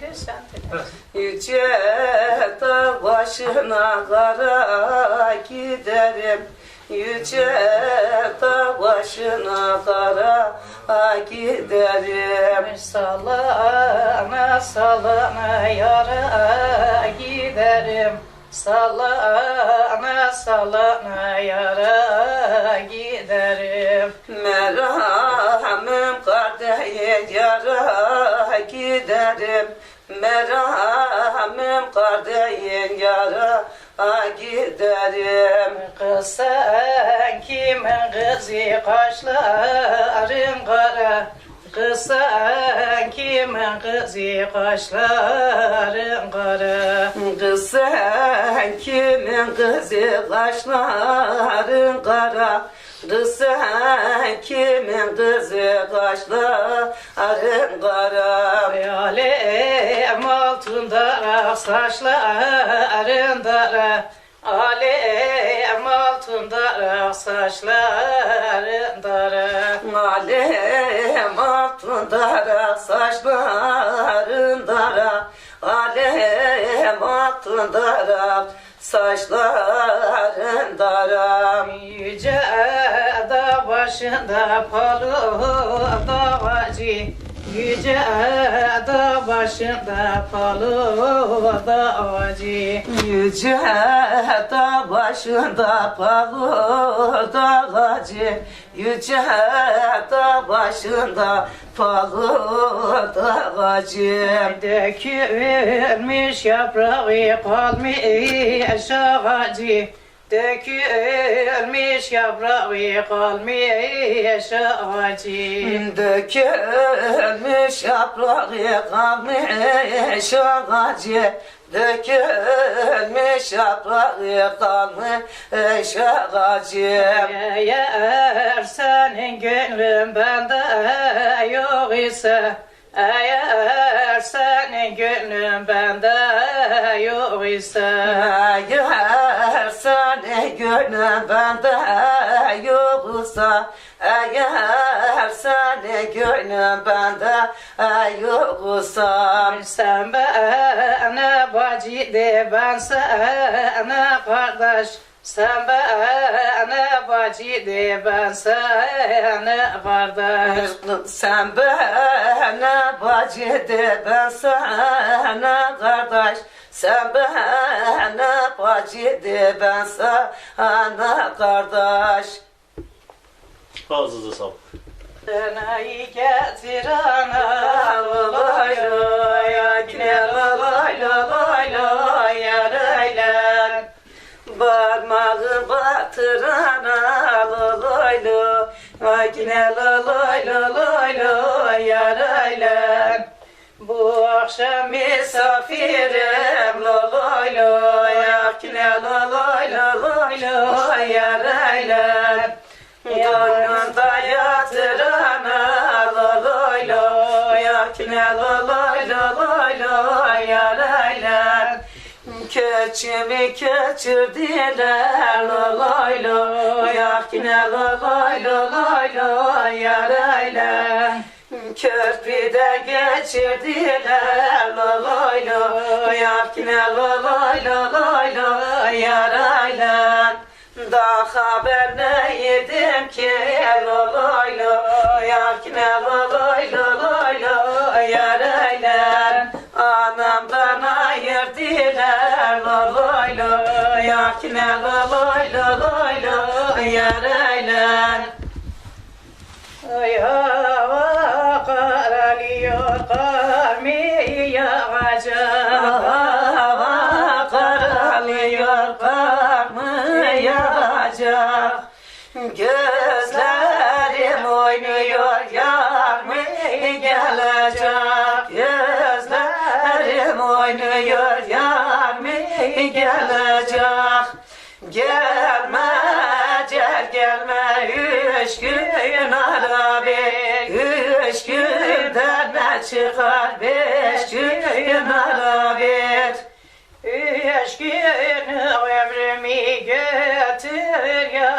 de sen de. Yüce dağ başına kara giderim. Yüce dağ başına kara giderim. Salana salana yara giderim Salana salana yara giderim. Merhamım kardeş yara giderim. Merhamım kardeş yara giderim. Kız sen kimin kızı kaşların kara Kız sen kimin kızı kaşların kara Kız sen kimin kızı kaşların kara Kız sen kimin kızı kaşların kara Alem altında saçların dara Alem altında saçların dara Alem altında saçların dara Alem altında saçların dara Yüce da başında palu davacı Yüce da başında palu davacı Yüce dağ başında palu dağacı Yüce dağ başında palu dağacı Dökülmüş yaprağı kalmış ağacı Dökülmüş yaprağı kalmış ağacı Dökülmüş yaprağı kalmış ağacı Dökülmüş yaprağı kalmış ağacı Eğer senin gönlün bende yok ise Eğer senin gönlün bende yok ise. Eğer seni gönlüm bende yoksa Eğer seni gönlüm bende yoksa Sen bana bacı de ben sana kardeş. Sen bana bacı de ben sana kardeş. Sen bana bacı de ben sana kardeş. Sen bana bacı de ben sana kardeş Ağzınıza sağlık. Senayı getir ana Lay lay yine lay lay lay lay. Parmağı batırana lay lay lay lay lay. Bu akşam Misafirim lay lay lay lay lay lay Keçimi keçirdiler lay lay yine lay lay lay lay. Körpüde geçirdiler lay lay yine lay lay lay lay. Da haber ne yedim ki lay lay yine lay lay lay lay yine lay lay lay Ay hava karalıyor kar mı yağacak. Hava karalıyor kar mı yağacak. Gözlerim oynuyor yar mı gelecek? Gözlerim oynuyor yar mı gelecek gün ara Üç günden ne çıkar? Beş gün ara bir Üç gün ömrümü götür yara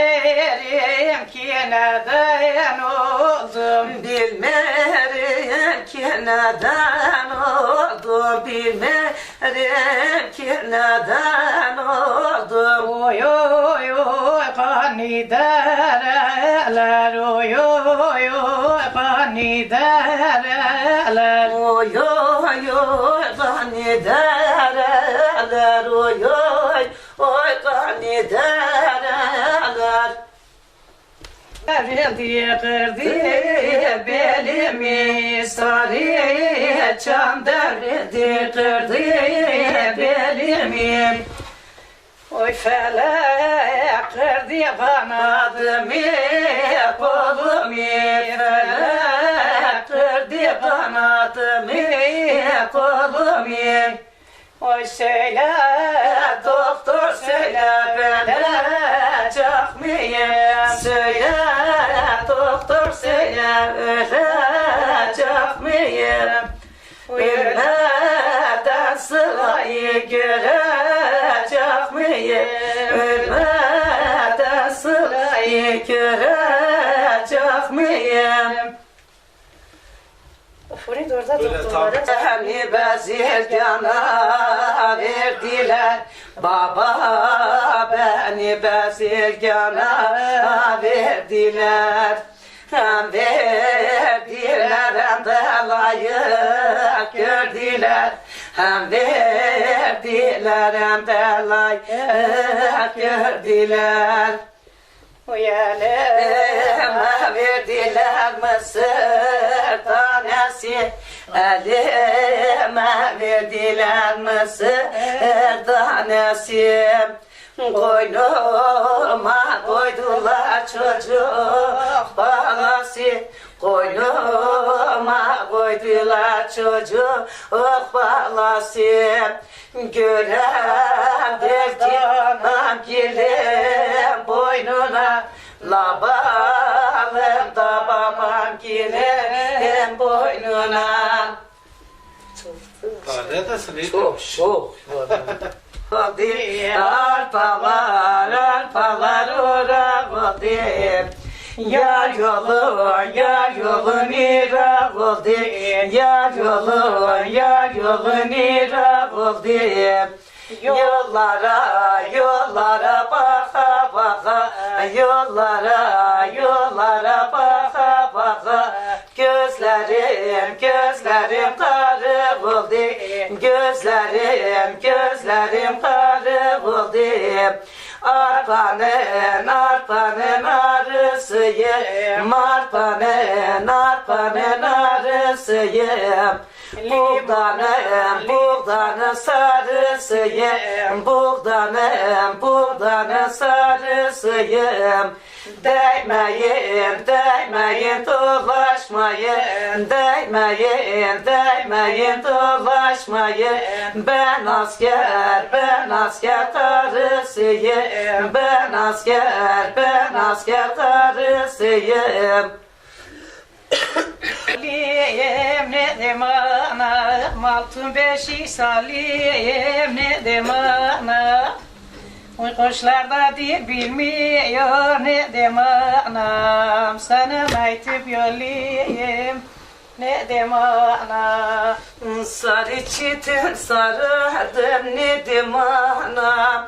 ömrümü götür yara ver Erim ki neden oldum? Bilmerim ki neden oldum? Bilmerim ki neden oldum? Oy oy oy kani dereler. Oy oy oy kani dereler. Oy oy oy bani dereler. Oy oy oy bani dereler Verildi kırdı belimi sarı çam. Devrildi kırdı belimi. Oy felek kırdı kanadımı kolumu. Felek kırdı kanadımı kolumu. Oy söyle doktor söyle bana çakmayayım Söyle doktor söyle ölecek miyim? Ölmeden sılayı görecek miyim? Ölmeden sılayı görecek miyim? Furi de orada doktorlara Beni bezirgana verdiler. Baba beni bezirgana verdiler. Hem verdiler hem de layık gördüler. Hem verdiler hem de layık gördüler. Elime verdiler mısır tanesi. Elime verdiler mısır tanesi Koynuma koydular çocuk balası. Koynuma koydular çocuk balası. Gören derdi girin boynuna. Labalım da babam girin boynuna. Neredesin? İyi Çok çok Hadi arpalar arpalar ora hadi Yar yolu yar yolu nira oldu Yar yolu yar yolu nira oldu Yollara yollara baka baka Yollara yollara baka Gözlerim gözlerim karı oldu. Gözlerim gözlerim karı oldu. Arpanın arpanın arısıyım. Arpanın arpanın arısıyım. Buğdanın buğdanın sarısıyım. Buğdanın buğdanın sarısıyım Değmeyin, değmeyin, dolaşmayın. Değmeyin, değmeyin, dolaşmayın. Ben asker, ben asker karısıyım Ben asker, ben asker karısıyım Saliyem ne demana Altın beşi saliyem ne demana Uy kuşlarda dil bilmiyor ne demanam Sana meytip yollayayım ne demana Sarı çitin sarardım nedim anam?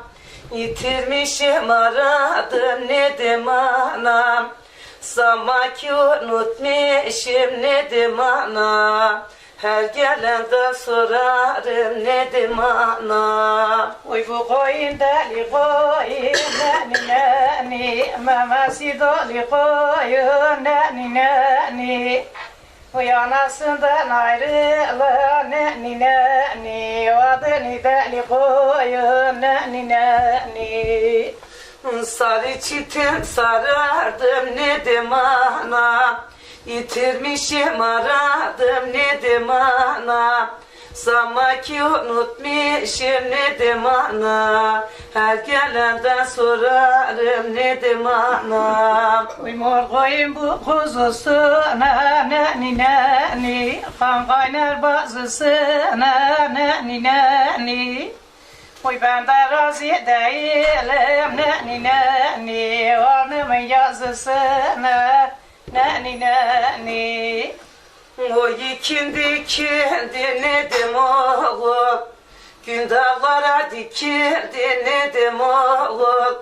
Yitirmişim aradım nedim anam? Samaki unutmuşum nedim anam Her gelende sorarım nedim anam Uy bu koyun deli koyun nani nani Memesi dolu koyun nani nani Uy anasından ayrılan nani nani Adını deli koyun nani nani Sarı çitin sarardım nedim anam Yitirmişim aradım nedim anam Samaki unutmuşum nedim anam Her gelenden sorarım nedim anam Uy mor koyun bu kuzusuna nani nani Kan kaynar bazısına nani nani Oy ben de razı değilim neni neni Alnımın yazısını neni neni O ikindi ikindi nedim oğul Gün dağlara dikildi nedim oğul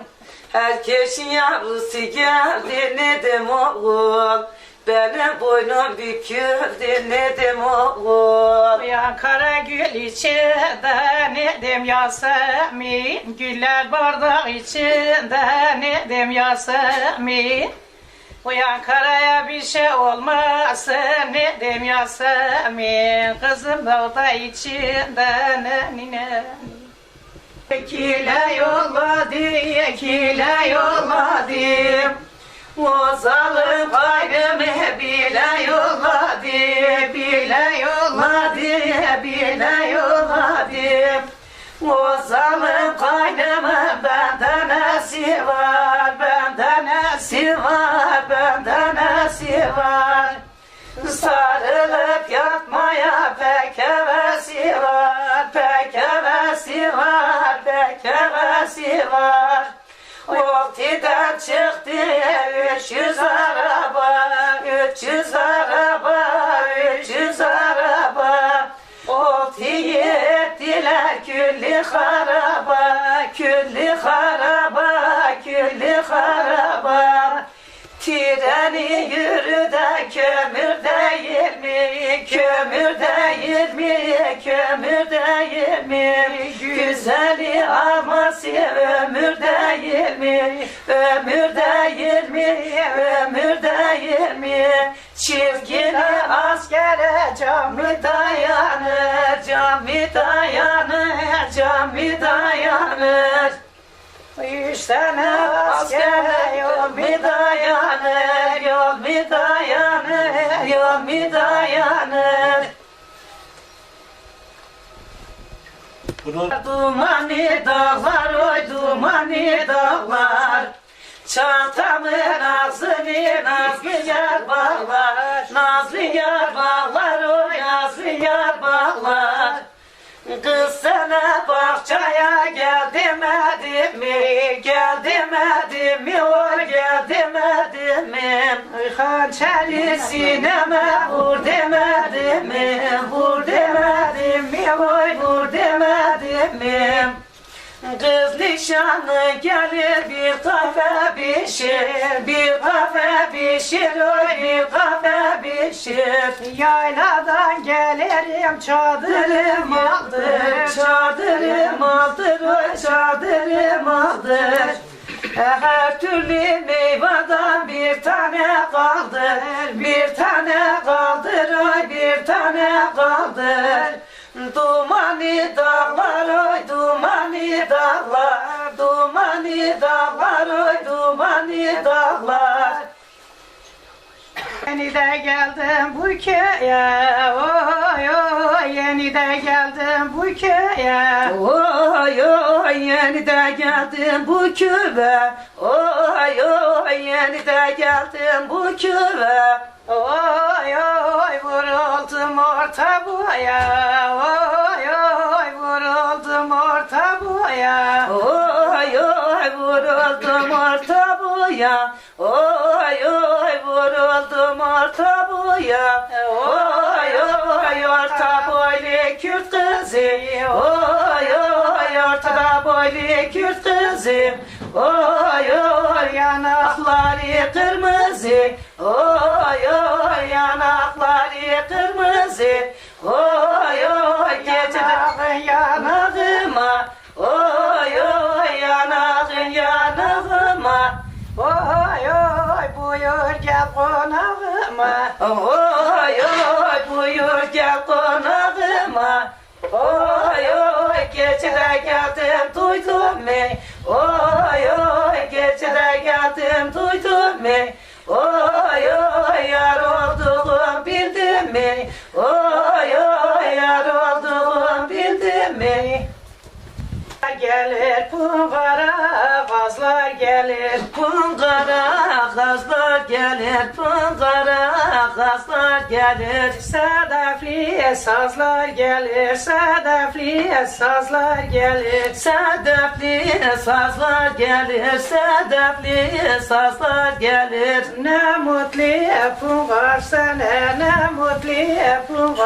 Herkesin yavrusu geldi nedim oğul Benim boynum büküldü nedim oğul Uyan kara gül içinde nedim Yasemin? Güller bardak içinde nedim Yasemin Uyan karaya bir şey olmasın nedim Yasemin Kızım dağda içinde nenine Ekile yolladı, ekile yolladım o zalim kaynımı bile yolladı, bile yolladı, bile yolladı. O zalim kaynımı bende nesi var, bende nesi var, bende nesi var. Sarılıp yatmaya pek hevesi var, pek hevesi var, pek hevesi var. Voltiden çıktı 300 araba, 300 araba, 300 araba. Voltiyi ettiler külli haraba, külli haraba, külli haraba. Treni yürü de kömür değil mi? Kömür değil mi? Kömür değil mi? Güzeli alması ömür değil mi? Ömür değil mi? Ömür değil mi? Çizgili askere cami dayanır, cami dayanır, cami dayanır. Üç tane askere yol mi dayanır, yol mi dayanır, yol mi dayanır. Bunu Dumanı dağlar, oy dumanı dağlar. Çantamın ağzını nazlı yar bağlar, nazlı yar bağlar, Kız sana bahçeye gel demedim mi? Gel demedim mi? O gel demedim mi? Hançeri sineme vur demedim mi? Vur demedim mi? Oy vur demedim mi? Kız nişanlı gelir bir kafe pişir Bir kafe pişir oy bir kafe pişir. Yayladan gelirim çadırım aldır Çadırım aldır oy çadırım aldır. Her türlü meyveden bir tane kaldır Bir tane kaldır oy bir tane kaldır Dumanı dağlar oy dumanı dağlar Dumanı dağlar oy dumanı dağlar. Yeni de geldim bu köye, oy oy Yeni de geldim bu köye. Oy oy yeni de geldim bu köve Oy oy yeni de geldim bu köve Oy oy vuruldum orta boya. Oy oy vuruldum orta boya. Oy oy vuruldum orta boya. Oy oy vuruldum orta boya. Oy oy orta boylu Kürt kızı. Oy oy ortada boylu Kürt kızı Oy oy yanakları kırmızı. Oy oy yanakları kırmızı. Oy oy geceler yanağıma. Oy oy yanağın yanağıma. Oy oy buyur gel konağıma. Oy oy buyur gel konağıma. Oy oy gecede geldim duydun mu? Oy geldim duydun mu? Oy oy yar olduğum bildin mi? Oy oy yar olduğum bildin mi? Gelir pungara gazlar gelir Kungara gazlar gelir Pıngara kazlar gelir Sedefli sazlar gelir, sedefli sazlar gelir. Sedefli sazlar gelir Sedefli sazlar gelir Ne mutlu yapım var sana, ne mutlu yapım var.